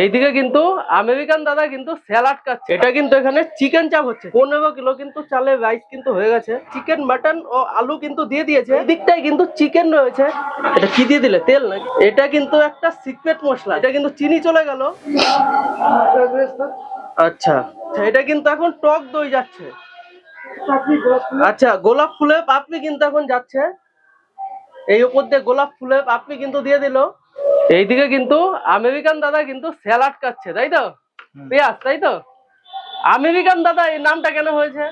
এইদিকে কিন্তু আমেরিকান দাদা কিন্তু স্যালাড খাচ্ছে। এটা কিন্তু এখানে চিকেন চাপ হচ্ছে। পনেরো কিলো কিন্তু চালের রাইস কিন্তু হয়ে গেছে। চিকেন, মাটন ও আলু কিন্তু দিয়ে দিয়েছে। এদিকটাই কিন্তু চিকেন রয়েছে। এটা কি দিয়ে দিলে? তেল নাকি? এটা কিন্তু একটা সিক্রেট মশলা। এটা কিন্তু চিনি চলে গেল। আচ্ছা। এটা কিন্তু এখন টক দই যাচ্ছে। আচ্ছা গোলাপ ফুলের পাপড়ি কিন্তু এখন যাচ্ছে। এই উপর দিয়ে গোলাপ ফুলের পাপড়ি কিন্তু দিয়ে দিল। এইদিকে কিন্তু আমেরিকান দাদা কিন্তু স্যালাড খাচ্ছে তাই তো? পেঁয়াজ তাই তো? আমেরিকান দাদা এই নামটা কেন হয়েছে?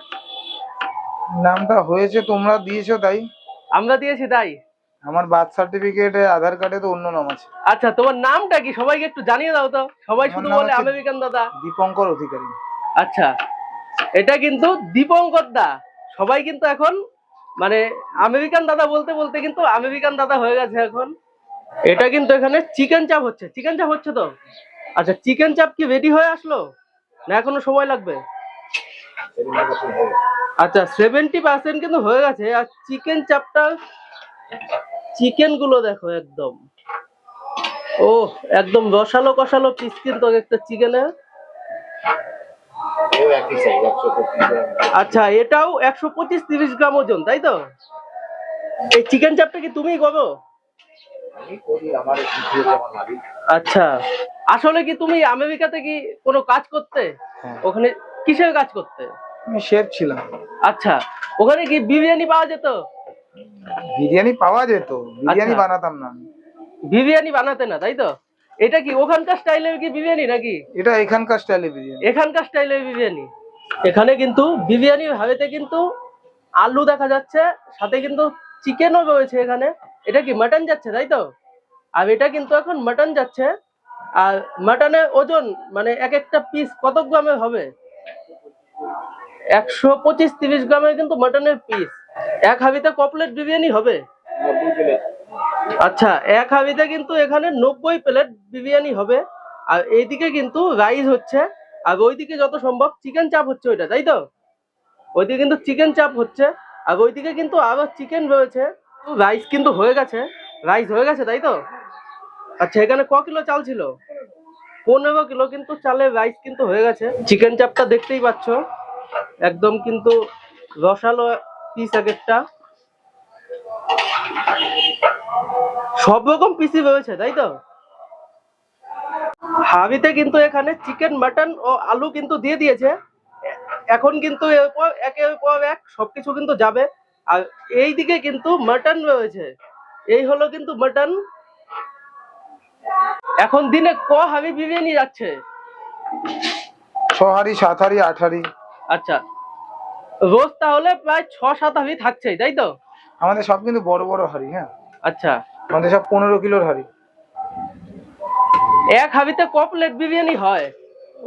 নামটা হয়েছে তোমরা দিয়েছ তাই। আমরা দিয়েছি তাই? আমার বার্থ সার্টিফিকেটে আধার কার্ডে তো অন্য নাম আছে। আচ্ছা তোমার নামটা কি? সবাইকে একটু জানিয়ে দাও তো। সবাই শুধু বলে আমেরিকান দাদা। দীপঙ্কর অধিকারী। আচ্ছা এটা কিন্তু দীপঙ্কর দা। সবাই কিন্তু এখন মানে আমেরিকান দাদা বলতে বলতে কিন্তু আমেরিকান দাদা হয়ে গেছে এখন। এটা কিন্তু এখানে চিকেন চাপ হচ্ছে। চিকেন চাপ হচ্ছে তো? আচ্ছা চিকেন চাপ কি রেডি হয়ে আসলো? না এখনও সময় লাগবে? আচ্ছা সেভেন্টি পার্সেন্ট কিন্তু হয়ে গেছে। আর চিকেন চাপটা চিকেনগুলো দেখো একদম। ও, একদম রসালো কষালো পিস কিন্তু একটা গ্রাম আচ্ছা এটাও একশো পঁচিশ তিরিশ গ্রাম ওজন, তাই তো? এই চিকেন চাপটা কি তুমি করো? আচ্ছা আসলে কি তুমি আমেরিকাতে কি কোনো কাজ করতে? হ্যাঁ। ওখানে কিসের কাজ করতে? আমি শেফ ছিলাম। আচ্ছা ওখানে কি বিরিয়ানি পাওয়া যেত? বিরিয়ানি পাওয়া যেত বিরিয়ানি আচ্ছা। বানাতাম না বিরিয়ানি বানাতে না তাই তো? এটা কি ওখানকার স্টাইলের কি বিরিয়ানি নাকি? এটা এখানকার স্টাইলে বিরিয়ানি। এখানকার স্টাইলের বিরিয়ানি। এখানে কিন্তু বিরিয়ানির হাড়িতে কিন্তু আলু দেখা যাচ্ছে সাথে কিন্তু চিকেনও রয়েছে এখানে। এটা কি মাটন যাচ্ছে, তাই তো? আর এটা কিন্তু এখন মাটন যাচ্ছে। আর মাটনের ওজন মানে এক একটা পিস কত গ্রামের হবে? একশো পঁচিশ তিরিশ গ্রামের কিন্তু মাটনের পিস এক হাবিতে কপলেট বিরিয়ানি হবে? আচ্ছা এক হাবিতে কিন্তু এখানে নব্বই প্লেট বিরিয়ানি হবে। আর এইদিকে কিন্তু রাইস হচ্ছে। আর ওইদিকে যত সম্ভব চিকেন চাপ হচ্ছে ওইটা, তাই তো? ওইদিকে কিন্তু চিকেন চাপ হচ্ছে। আর ওইদিকে কিন্তু আবার চিকেন রয়েছে। রাইস কিন্তু হয়ে গেছে। রাইস হয়ে গেছে, তাই তো? আচ্ছা এখানে ক কিলো চাল ছিল? পনেরো কিলো, কিন্তু চালের রাইস কিন্তু হয়ে গেছে। চিকেন চাপটা দেখতেই পাচ্ছ। একদম কিন্তু রসালো পিস এক একটা সব রকম পিসি রয়েছে, তাই তো? হাবিতে কিন্তু এখানে চিকেন মাটন ও আলু কিন্তু দিয়ে দিয়েছে। এখন কিন্তু এরপর একের পর এক, সবকিছু কিন্তু যাবে। আর এই দিকে কিন্তু মাটন রয়েছে। এই হলো কিন্তু মাটন। এখন দিনে ক হাবি বিরিয়ানি যাচ্ছে? ছ হাড়ি সাত হাড়ি আট হাড়ি। আচ্ছা। রোজ তাহলে প্রায় ছ সাত হাবি থাকছে তাই তো? আমাদের সব কিন্তু বড় বড় হাড়ি হ্যাঁ। আচ্ছা। আমাদের সব পনেরো কিলোর হাড়ি। এক হাবিতে ক প্লেট বিরিয়ানি হয়?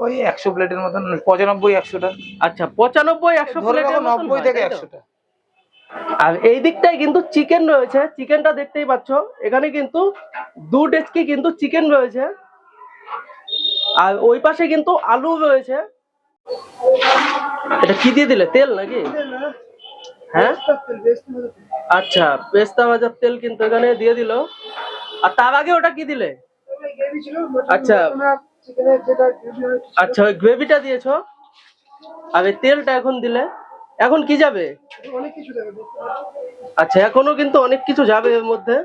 ওই একশো প্লেটের মতন পঁচানব্বই একশোটা। আচ্ছা পঁচানব্বই একশো প্লেটের নব্বই থেকে একশোটা। আর এই দিকটায় কিন্তু চিকেন রয়েছে। চিকেনটা দেখতেই পাচ্ছ। এখানে কিন্তু দু ডেচকি কিন্তু চিকেন রয়েছে। আর ওই পাশে কিন্তু আলু রয়েছে। এটা কি দিয়ে দিলে? তেল নাকি? হ্যাঁ? আচ্ছা পেস্তা ভাজার তেল কিন্তু এখানে দিয়ে দিল। আর তার আগে ওটা কি দিলে? আচ্ছা। আচ্ছা ওই গ্রেভিটা দিয়েছ। আর তেলটা এখন দিলে। এখন কি যাবে? আচ্ছা এখনও কিন্তু অনেক কিছু যাবে এর মধ্যে।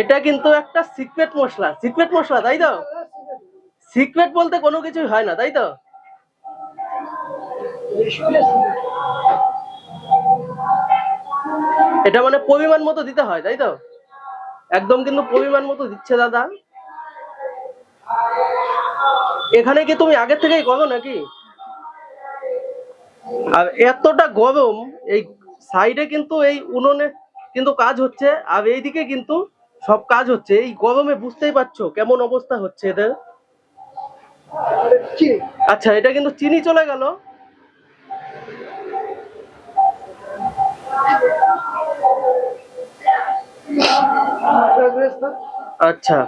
এটা কিন্তু একটা সিক্রেট মশলা সিক্রেট মশলা, তাই তো? সিক্রেট বলতে কোনো কিছুই হয় না, তাই তো? এটা মানে পরিমাণ মতো দিতে হয়, তাই তো? একদম কিন্তু পরিমাণ মতো দিচ্ছে দাদা। এখানে কি তুমি আগের থেকেই করো নাকি? আর এতটা গরম এই সাইডে কিন্তু এই উনুনে কিন্তু কাজ হচ্ছে আর এইদিকে কিন্তু সব কাজ হচ্ছে। এই গরমে বুঝতেই পারছ কেমন অবস্থা হচ্ছে এদের? আচ্ছা এটা কিন্তু চিনি চলে গেল। আচ্ছা।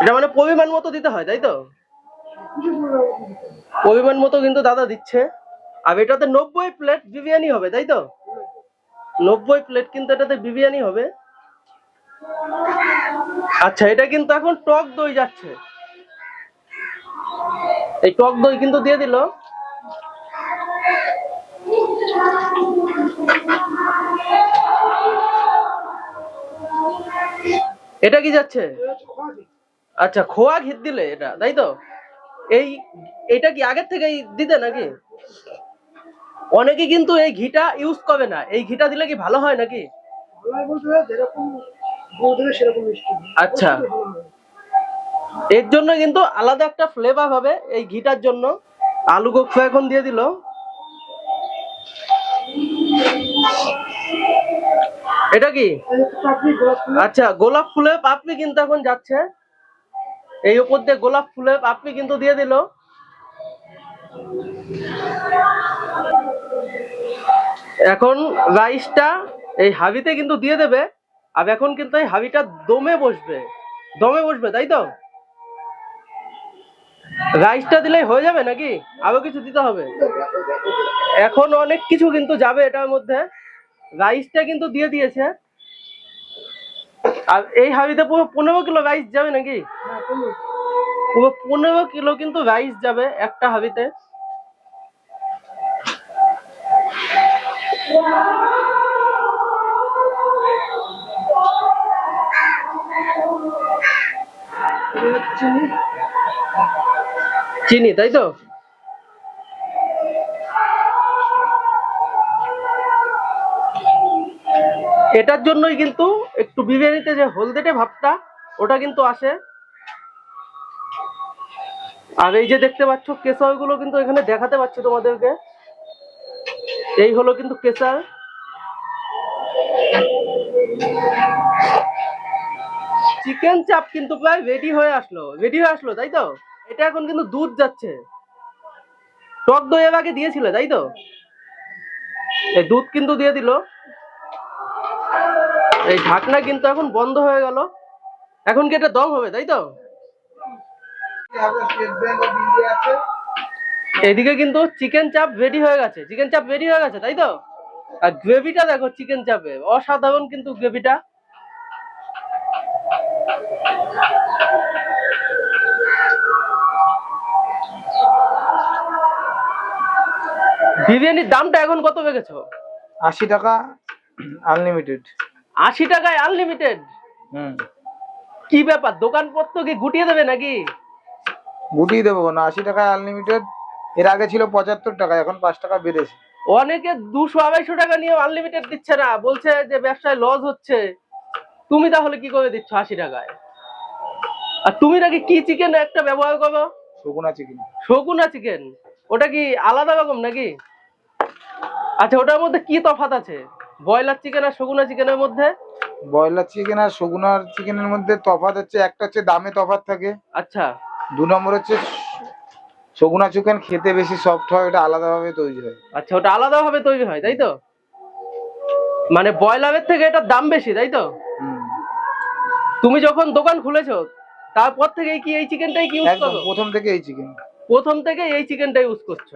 এটা মানে পরিমাণ মতো দিতে হয় তাই তো? পরিমাণ মতো কিন্তু দাদা দিচ্ছে। আর এটাতে নব্বই প্লেট বিরিয়ানি হবে, তাই তো? নব্বই প্লেট কিন্তু এটাতে বিরিয়ানি হবে। আচ্ছা এটা কিন্তু এখন টক দই যাচ্ছে। এই টক দই কিন্তু দিয়ে দিল। এটা কি যাচ্ছে? আচ্ছা খোয়া ঘি দিলে এটা, তাই তো? এই, এটা কি আগের থেকে দিতে নাকি? অনেকে কিন্তু এই ঘিটা ইউজ করে না। এই ঘিটা দিলে কি ভালো হয় নাকি? আচ্ছা। এর জন্য কিন্তু আলাদা একটা ফ্লেভার হবে এই ঘিটার জন্য। আলু গোফা এখন দিয়ে দিল। এটা কি? আচ্ছা গোলাপ ফুলের পাপড়ি কিন্তু এখন যাচ্ছে। এই উপর দিয়ে গোলাপ ফুলের পাপড়ি কিন্তু দিয়ে দিল। এখন রাইসটা এই হাবিতে কিন্তু দিয়ে দেবে, আর এখন কিন্তু এই হাবিটা দমে বসবে। দমে বসবে, তাই তো? রাইসটা দিলেই হয়ে যাবে নাকি? আরও কিছু দিতে হবে। এখন অনেক কিছু কিন্তু যাবে এটার মধ্যে। রাইসটা কিন্তু দিয়ে দিয়েছে। আর এই হাবিতে পুরো পনেরো কিলো রাইস যাবে নাকি? পুরো পনেরো কিলো কিন্তু রাইস যাবে একটা হাবিতে চিনি, তাই তো? এটার জন্যই কিন্তু একটু বিরিয়ানিতে যে হলদেটে ভাবটা, ওটা কিন্তু আসে। আর এই যে দেখতে পাচ্ছ কেশরগুলো কিন্তু এখানে দেখাতে পাচ্ছি তোমাদেরকে। এই হলো কিন্তু কেশর। চিকেন চাপ কিন্তু প্রায় রেডি হয়ে আসলো রেডি হয়ে আসলো, তাই তো? এটা এখন কিন্তু দুধ যাচ্ছে। টক দই এর আগে দিয়েছিলে, তাই তো? এই দুধ কিন্তু দিয়ে দিল। এই ঢাকনা কিন্তু এখন বন্ধ হয়ে গেল। এখন কি এটা দম হবে, তাই তো? এদিকে কিন্তু চিকেন চাপ রেডি হয়ে গেছে চিকেন চাপ রেডি হয়ে গেছে, তাই তো? আর গ্রেভিটা দেখো চিকেন চাপে অসাধারণ কিন্তু গ্রেভিটা বিরিয়ানির দামটা এখন কত বেগেছো আশি টাকা আনলিমিটেড আশি টাকায় আনলিমিটেড কি ব্যাপার দোকানপত্র কি গুটিয়ে দেবে নাকি? গুটিয়ে দেবো না আশি টাকায় আনলিমিটেড এর আগে ছিল পঁচাত্তর টাকা এখন পাঁচ টাকা বেড়েছে। অনেকে দুশো আড়াইশো টাকা নিয়ে আনলিমিটেড দিচ্ছে না বলছে যে ব্যবসায় লস হচ্ছে। তুমি তাহলে কি করে দিচ্ছ আশি টাকায়? আর তুমি নাকি কি চিকেন একটা ব্যবহার করো? শগুনা চিকেন শকুনা চিকেন ওটা কি আলাদা রকম নাকি? আচ্ছা ওটার মধ্যে কি তফাৎ আছে? ব্রয়লার চিকেন আর শকুনা চিকেনের মধ্যে? ব্রয়লার চিকেন আর শগুনার চিকেনের মধ্যে তফাৎ হচ্ছে একটা হচ্ছে দামে তফাৎ থাকে। আচ্ছা। দু নম্বর হচ্ছে শগুনা চিকেন খেতে বেশি সফট হয় ওটা আলাদাভাবে তৈরি হয়। আচ্ছা ওটা আলাদাভাবে তৈরি হয় তাই তো? মানে ব্রয়লারের থেকে এটার দাম বেশি তাই তো। তুমি যখন দোকান খুলেছো তারপর থেকে কি এই চিকেনটাই কি ইউজ করো? প্রথম থেকে এই চিকেন প্রথম থেকে এই চিকেনটা ইউজ করছ?